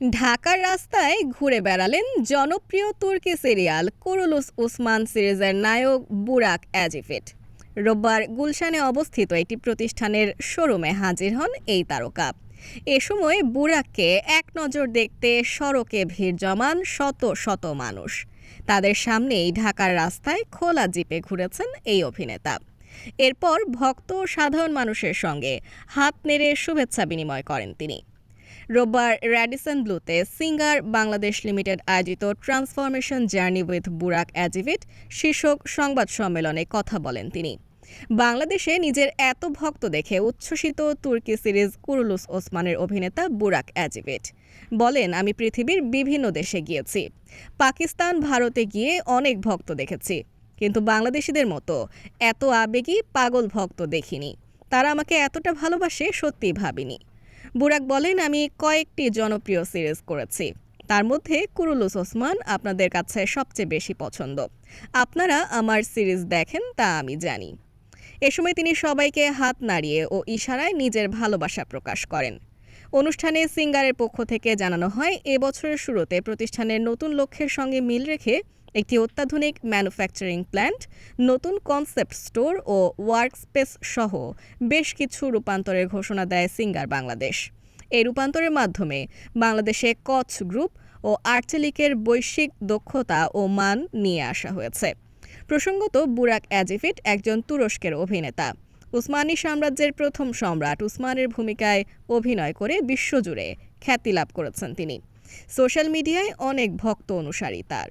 ঢাকার রাস্তায় ঘুরে বেড়ালেন জনপ্রিয় তুর্কি সিরিয়াল কুরুলুস উসমান সিরিজের নায়ক বুরাক অ্যাজিফিট রোববার গুলশানে অবস্থিত একটি প্রতিষ্ঠানের শোরুমে হাজির হন এই তারকা। এ সময় বুরাককে এক নজর দেখতে সড়কে ভিড় জমান শত শত মানুষ। তাদের সামনেই ঢাকার রাস্তায় খোলা জিপে ঘুরেছেন এই অভিনেতা। এরপর ভক্ত সাধারণ মানুষের সঙ্গে হাত নেড়ে শুভেচ্ছা বিনিময় করেন তিনি। রোববার র্যাডিসন ব্লুতে সিঙ্গার বাংলাদেশ লিমিটেড আয়োজিত ট্রান্সফরমেশন জার্নি উইথ বুরাক অ্যাজিভিট শীর্ষক সংবাদ সম্মেলনে কথা বলেন তিনি। বাংলাদেশে নিজের এত ভক্ত দেখে উচ্ছ্বসিত তুর্কি সিরিজ কুরুলুস ওসমানের অভিনেতা বুরাক অ্যাজিভিট। বলেন, আমি পৃথিবীর বিভিন্ন দেশে গিয়েছি। পাকিস্তান, ভারতে গিয়ে অনেক ভক্ত দেখেছি। কিন্তু বাংলাদেশিদের মতো এত আবেগী পাগল ভক্ত দেখিনি। তারা আমাকে এতটা ভালোবাসে সত্যিই ভাবিনি। বুরাক বলেন, আমি কয়েকটি জনপ্রিয় সিরিজ করেছি। তার মধ্যে কুরুলুস ওসমান আপনাদের কাছে সবচেয়ে বেশি পছন্দ। আপনারা আমার সিরিজ দেখেন, তা আমি জানি। এ সময় তিনি সবাইকে হাত নাড়িয়ে ও ইশারায় নিজের ভালোবাসা প্রকাশ করেন। অনুষ্ঠানে সিঙ্গারের পক্ষ থেকে জানানো হয়, এ বছরের শুরুতে প্রতিষ্ঠানের নতুন লক্ষ্যের সঙ্গে মিল রেখে একটি অত্যাধুনিক ম্যানুফ্যাকচারিং প্ল্যান্ট নতুন কনসেপ্ট স্টোর ও ওয়ার্কস্পেস সহ বেশ কিছু রূপান্তরের ঘোষণা দেয় সিঙ্গার বাংলাদেশ এই রূপান্তরের মাধ্যমে বাংলাদেশে কচ গ্রুপ ও আর্চেলিকের বৈশ্বিক দক্ষতা ও মান নিয়ে আসা হয়েছে। প্রসঙ্গত, বুরাক অ্যাজিফিট একজন তুরস্কের অভিনেতা। উসমানী সাম্রাজ্যের প্রথম সম্রাট উসমানের ভূমিকায় অভিনয় করে বিশ্বজুড়ে খ্যাতি লাভ করেছেন তিনি। সোশ্যাল মিডিয়ায় অনেক ভক্ত অনুসারী তার।